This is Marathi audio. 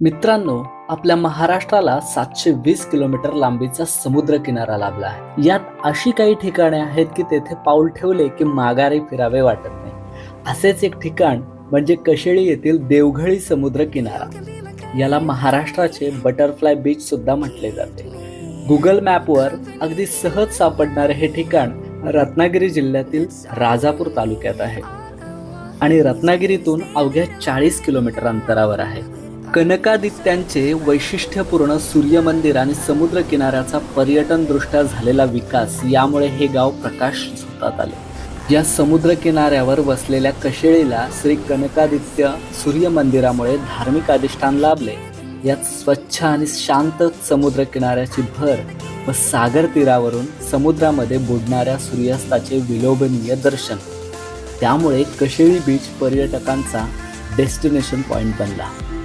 मित्रांनो आपल्या महाराष्ट्राला सातशे वीस किलोमीटर लांबीचा समुद्र किनारा लाभला आहे. यात अशी काही ठिकाणे आहेत की तेथे पाऊल ठेवले की माघारी फिरावे वाटत नाही. असेच एक ठिकाण म्हणजे कशेळी येथील देवघळी समुद्र किनारा याला महाराष्ट्राचे बटरफ्लाय बीच सुद्धा म्हटले जाते. गुगल मॅपवर अगदी सहज सापडणारे हे ठिकाण रत्नागिरी जिल्ह्यातील राजापूर तालुक्यात आहे. आणि रत्नागिरीतून अवघ्या चाळीस किलोमीटर अंतरावर आहे. कनकादित्यांचे वैशिष्ट्यपूर्ण सूर्यमंदिर आणि समुद्र किनाऱ्याचा पर्यटन दृष्ट्या झालेला विकास यामुळे हे गाव प्रकाश झोतात आले. या समुद्र किनाऱ्यावर वसलेल्या कशेळीला श्री कनकादित्य सूर्य मंदिरामुळे धार्मिक अधिष्ठान लाभले. यात स्वच्छ आणि शांत समुद्र किनाऱ्याची भर व सागर तीरावरून समुद्रामध्ये बुडणाऱ्या सूर्यास्ताचे विलोभनीय दर्शन. त्यामुळे कशेळी बीच पर्यटकांचा डेस्टिनेशन पॉईंट बनला.